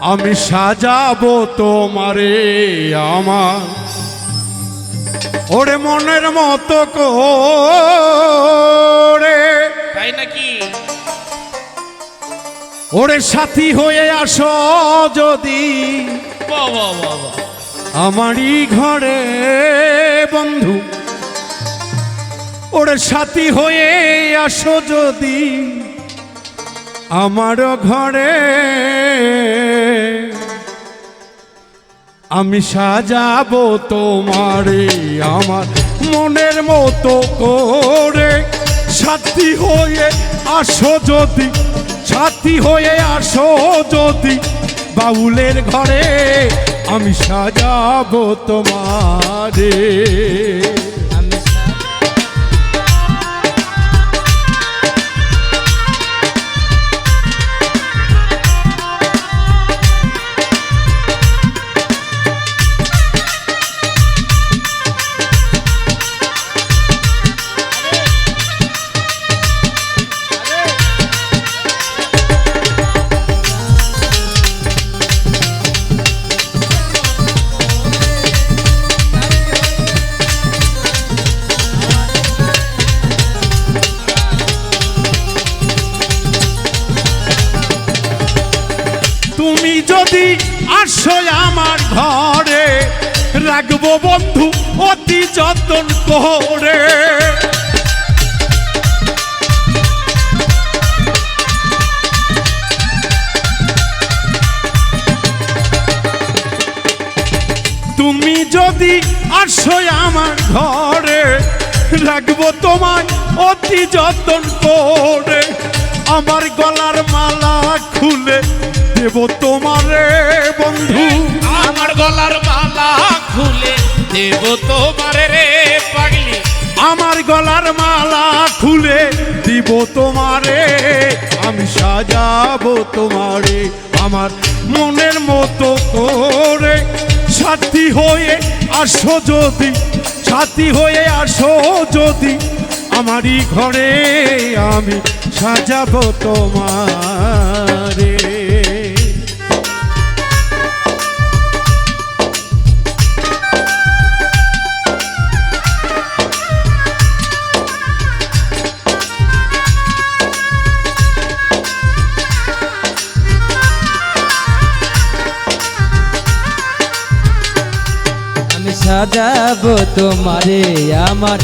আমি সাজাবো তোমারে আমার। ওরে মনের মতো করে। তাই নাকি? ওরে সাথী হয়ে আসো যদি। আমারই ঘরে বন্ধু। ওরে সাথী হয়ে আসো যদি। আমার ঘরে আমি সাজাবো তোমারে আমার মনের মতো করে। সাথী হয়ে আসো যদি, সাথী হয়ে আসো যদি, বাউলের ঘরে আমি সাজাবো তোমারে। তুমি যদি আসো আমার ঘরে রাখব বন্ধু, অতি যতন করে। তুমি যদি আসো আমার ঘরে রাখব তোমায়, অতি যতন করে। আমার গলার মালা খুলে দেব তোমারে বন্ধু। আমার গলার মালা খুলে দেব তোমারে রে পাগলি। আমার গলার মালা খুলে দিব তোমারে। আমি সাজাবো তোমারে আমার মনের মতো করে। সাথী হয়ে আসো যদি সাথী হয়ে আসো যদি আমারই ঘরে আমি সাজাবো তোমারে। সাজাবো তোমারে আমার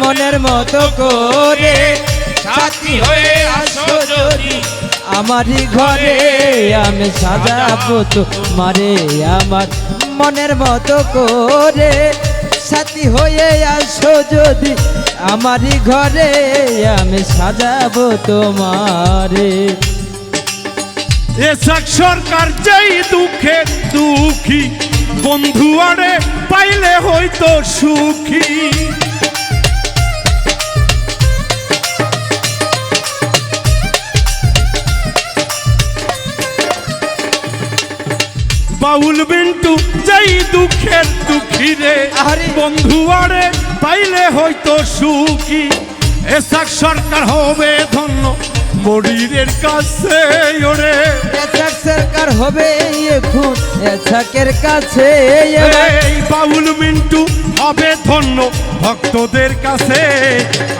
মনের মতো করে। সাথী হয়ে আসো যদি আমারই ঘরে, আমি সাজাবো তোমারে আমার মনের মতো করে। সাথী হয়ে আসো যদি আমারই ঘরে, আমি সাজাবো তোমারে। এসাক সরকার যেই দুঃখে দুঃখী বন্ধু আরে পাইলে হয়তো সুখী। বাউল বিন্টু যেই দুঃখের দুঃখী রে। আরে। বন্ধু আরে পাইলে হয়তো সুখী। এসাক সরকার হবে ধন্য মরিরের কাছে ওরে। এসাক সরকার হবে এখন এসাকের কাছে এই বাউল মিন্টু হবে ধন্য ভক্তদের কাছে।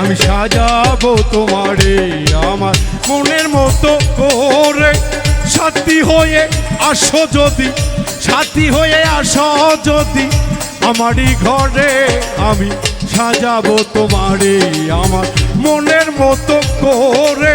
আমি সাজাবো তোমারে আমার মনের মতো করে। সাথী হয়ে আসো যদি সাথী হয়ে আসো যদি আমারই ঘরে আমি সাজাবো তোমারে আমার মনের মতো করে।